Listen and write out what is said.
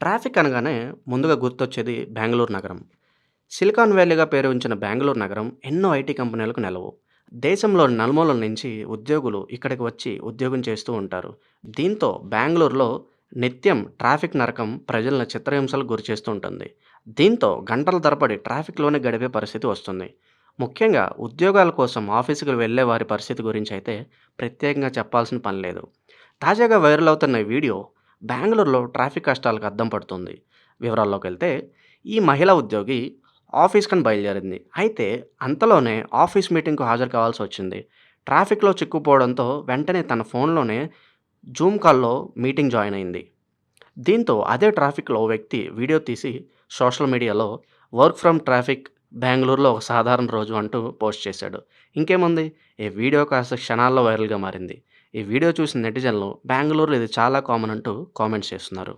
Traffic అనగానే ముందుగా గుర్తొచ్చేది బెంగళూరు నగరం. సిలికాన్ వ్యాలీగా పేరు ఉంచిన బెంగళూరు నగరం ఎన్నో ఐటీ కంపెనీలకు నిలవు దేశంలోని నలుమూలల నుంచి ఉద్యోగులు ఇక్కడికి వచ్చి ఉద్యోగం చేస్తూ ఉంటారు. దీంతో బెంగళూరులో నిత్యం ట్రాఫిక్ నరకం ప్రజలను చిత్రహింసలకు గురిచేస్తూ ఉంటుంది. దీంతో గంటల తరబడి ట్రాఫిక్‌లోనే గడిపే పరిస్థితి వస్తుంది. ముఖ్యంగా ఉద్యోగాల కోసం ఆఫీసుకి వెళ్ళే వారి పరిస్థితి గురించి అయితే ప్రత్యేకంగా చెప్పాల్సిన పని లేదు. తాజాగా వైరల్ అవుతున్న వీడియో బెంగళూరులో ట్రాఫిక్ కష్టాలకు అద్దం పడుతుంది. వివరాల్లోకెళ్తే ఈ మహిళా ఉద్యోగి ఆఫీస్‌కని బయలుదేరింది. అయితే అంతలోనే ఆఫీస్ మీటింగ్‌కు హాజరు కావాల్సి వచ్చింది ట్రాఫిక్‌లో చిక్కుపోవడంతో వెంటనే తన ఫోన్‌లోనే జూమ్ కాల్‌లో మీటింగ్ జాయిన్ అయింది. దీంతో అదే ట్రాఫిక్‌లో వ్యక్తి వీడియో తీసి సోషల్ మీడియాలో వర్క్ ఫ్రమ్ ట్రాఫిక్ బెంగళూరులో ఒక సాధారణ రోజు అంటూ పోస్ట్ చేశాడు. ఇంకేముంది ఈ వీడియో కాస్త క్షణాల్లో వైరల్‌గా మారింది. ఈ వీడియో చూసిన నెటిజన్లు బెంగళూరులో ఇది చాలా కామన్ అంటూ కామెంట్స్ చేస్తున్నారు.